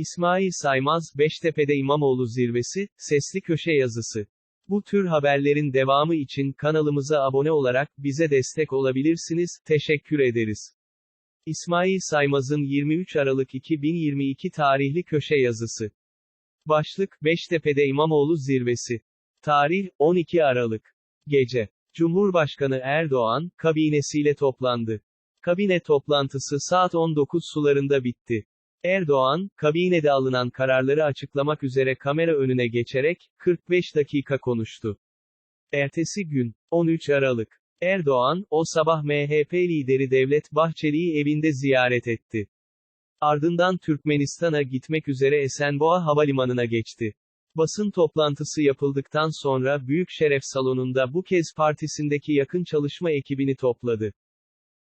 İsmail Saymaz, Beştepe'de İmamoğlu zirvesi, sesli köşe yazısı. Bu tür haberlerin devamı için kanalımıza abone olarak bize destek olabilirsiniz, teşekkür ederiz. İsmail Saymaz'ın 23 Aralık 2022 tarihli köşe yazısı. Başlık, Beştepe'de İmamoğlu zirvesi. Tarih, 12 Aralık. Gece. Cumhurbaşkanı Erdoğan, kabinesiyle toplandı. Kabine toplantısı saat 19 sularında bitti. Erdoğan, kabinede alınan kararları açıklamak üzere kamera önüne geçerek, 45 dakika konuştu. Ertesi gün, 13 Aralık. Erdoğan, o sabah MHP lideri Devlet Bahçeli'yi evinde ziyaret etti. Ardından Türkmenistan'a gitmek üzere Esenboğa Havalimanı'na geçti. Basın toplantısı yapıldıktan sonra Büyük Şeref Salonu'nda bu kez partisindeki yakın çalışma ekibini topladı.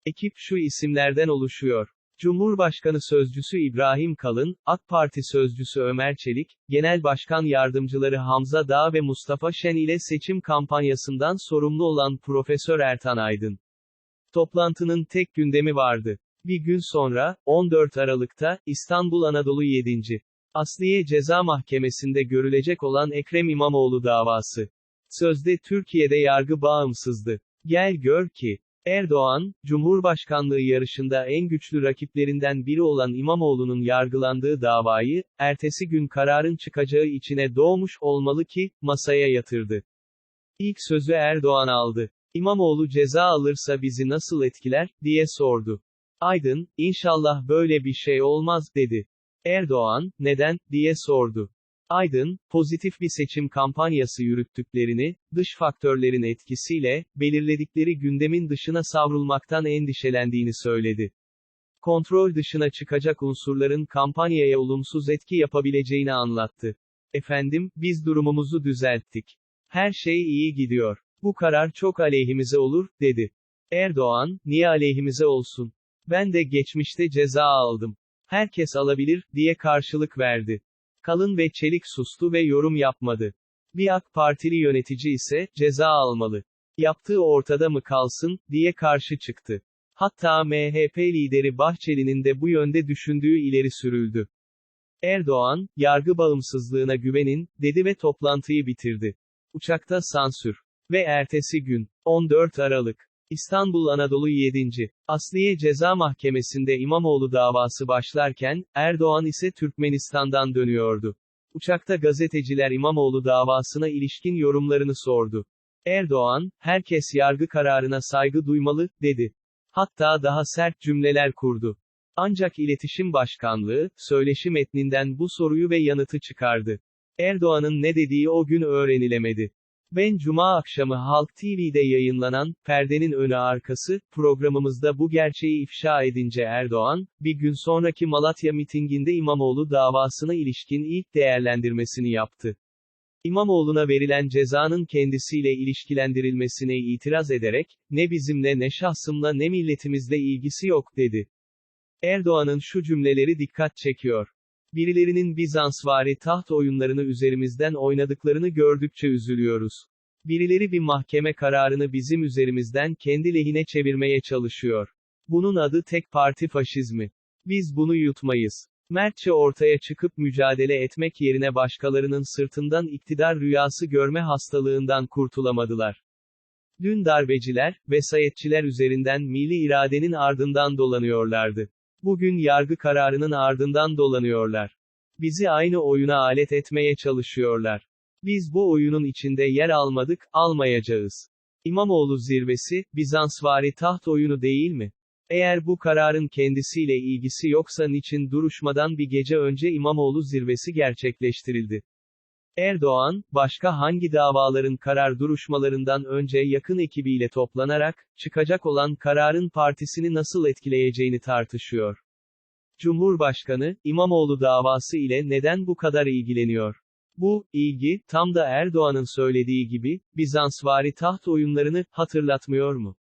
Ekip şu isimlerden oluşuyor. Cumhurbaşkanı Sözcüsü İbrahim Kalın, AK Parti Sözcüsü Ömer Çelik, Genel Başkan Yardımcıları Hamza Dağ ve Mustafa Şen ile seçim kampanyasından sorumlu olan Profesör Ertan Aydın. Toplantının tek gündemi vardı. Bir gün sonra, 14 Aralık'ta, İstanbul Anadolu 7. Asliye Ceza Mahkemesi'nde görülecek olan Ekrem İmamoğlu davası. Sözde Türkiye'de yargı bağımsızdı. Gel gör ki, Erdoğan, Cumhurbaşkanlığı yarışında en güçlü rakiplerinden biri olan İmamoğlu'nun yargılandığı davayı, ertesi gün kararın çıkacağı içine doğmuş olmalı ki, masaya yatırdı. İlk sözü Erdoğan aldı. İmamoğlu ceza alırsa bizi nasıl etkiler, diye sordu. Aydın, inşallah böyle bir şey olmaz, dedi. Erdoğan, neden, diye sordu. Aydın, pozitif bir seçim kampanyası yürüttüklerini, dış faktörlerin etkisiyle, belirledikleri gündemin dışına savrulmaktan endişelendiğini söyledi. Kontrol dışına çıkacak unsurların kampanyaya olumsuz etki yapabileceğini anlattı. Efendim, biz durumumuzu düzelttik. Her şey iyi gidiyor. Bu karar çok aleyhimize olur, dedi. Erdoğan, niye aleyhimize olsun? Ben de geçmişte ceza aldım. Herkes alabilir, diye karşılık verdi. Kalın ve Çelik sustu ve yorum yapmadı. Bir AK Partili yönetici ise, ceza almalı. Yaptığı ortada mı kalsın, diye karşı çıktı. Hatta MHP lideri Bahçeli'nin de bu yönde düşündüğü ileri sürüldü. Erdoğan, yargı bağımsızlığına güvenin, dedi ve toplantıyı bitirdi. Uçakta sansür. Ve ertesi gün, 14 Aralık. İstanbul Anadolu 7. Asliye Ceza Mahkemesi'nde İmamoğlu davası başlarken, Erdoğan ise Türkmenistan'dan dönüyordu. Uçakta gazeteciler İmamoğlu davasına ilişkin yorumlarını sordu. Erdoğan, herkes yargı kararına saygı duymalı, dedi. Hatta daha sert cümleler kurdu. Ancak İletişim Başkanlığı, söyleşi metninden bu soruyu ve yanıtı çıkardı. Erdoğan'ın ne dediği o gün öğrenilemedi. Ben Cuma akşamı Halk TV'de yayınlanan, Perdenin Önü Arkası, programımızda bu gerçeği ifşa edince Erdoğan, bir gün sonraki Malatya mitinginde İmamoğlu davasına ilişkin ilk değerlendirmesini yaptı. İmamoğlu'na verilen cezanın kendisiyle ilişkilendirilmesine itiraz ederek, ne bizimle ne şahsımla ne milletimizle ilgisi yok dedi. Erdoğan'ın şu cümleleri dikkat çekiyor. Birilerinin Bizansvari taht oyunlarını üzerimizden oynadıklarını gördükçe üzülüyoruz. Birileri bir mahkeme kararını bizim üzerimizden kendi lehine çevirmeye çalışıyor. Bunun adı tek parti faşizmi. Biz bunu yutmayız. Mertçe ortaya çıkıp mücadele etmek yerine başkalarının sırtından iktidar rüyası görme hastalığından kurtulamadılar. Dün darbeciler, vesayetçiler üzerinden milli iradenin ardından dolanıyorlardı. Bugün yargı kararının ardından dolanıyorlar. Bizi aynı oyuna alet etmeye çalışıyorlar. Biz bu oyunun içinde yer almadık, almayacağız. İmamoğlu zirvesi, Bizansvari taht oyunu değil mi? Eğer bu kararın kendisiyle ilgisi yoksa niçin duruşmadan bir gece önce İmamoğlu zirvesi gerçekleştirildi? Erdoğan, başka hangi davaların karar duruşmalarından önce yakın ekibiyle toplanarak, çıkacak olan kararın partisini nasıl etkileyeceğini tartışıyor. Cumhurbaşkanı, İmamoğlu davası ile neden bu kadar ilgileniyor? Bu, ilgi, tam da Erdoğan'ın söylediği gibi, Bizansvari taht oyunlarını, hatırlatmıyor mu?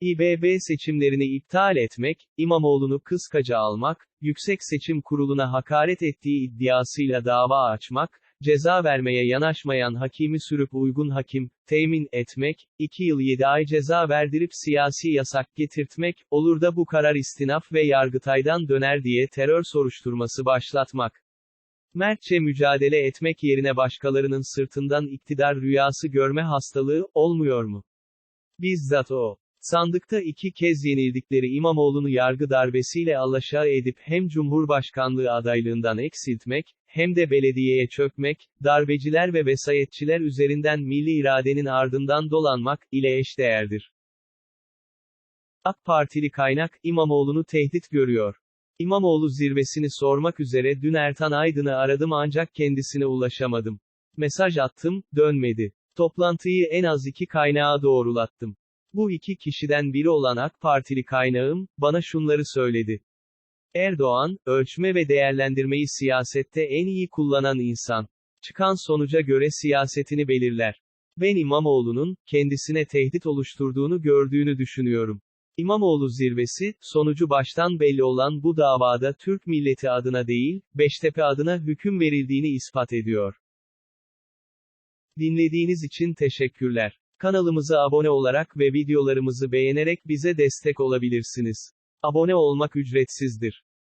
İBB seçimlerini iptal etmek, İmamoğlu'nu kıskaca almak, Yüksek Seçim Kurulu'na hakaret ettiği iddiasıyla dava açmak, ceza vermeye yanaşmayan hakimi sürüp uygun hakim, temin etmek, 2 yıl 7 ay ceza verdirip siyasi yasak getirtmek, olur da bu karar istinaf ve Yargıtay'dan döner diye terör soruşturması başlatmak. Mertçe mücadele etmek yerine başkalarının sırtından iktidar rüyası görme hastalığı, olmuyor mu? Bizzat o. Sandıkta iki kez yenildikleri İmamoğlu'nu yargı darbesiyle alaşağı edip hem Cumhurbaşkanlığı adaylığından eksiltmek, hem de belediyeye çökmek, darbeciler ve vesayetçiler üzerinden milli iradenin ardından dolanmak, ile eşdeğerdir. AK Partili kaynak, İmamoğlu'nu tehdit görüyor. İmamoğlu zirvesini sormak üzere dün Ertan Aydın'ı aradım ancak kendisine ulaşamadım. Mesaj attım, dönmedi. Toplantıyı en az iki kaynağa doğrulattım. Bu iki kişiden biri olan AK Partili kaynağım, bana şunları söyledi. Erdoğan, ölçme ve değerlendirmeyi siyasette en iyi kullanan insan. Çıkan sonuca göre siyasetini belirler. Ben İmamoğlu'nun, kendisine tehdit oluşturduğunu gördüğünü düşünüyorum. İmamoğlu zirvesi, sonucu baştan belli olan bu davada Türk milleti adına değil, Beştepe adına hüküm verildiğini ispat ediyor. Dinlediğiniz için teşekkürler. Kanalımıza abone olarak ve videolarımızı beğenerek bize destek olabilirsiniz. Abone olmak ücretsizdir.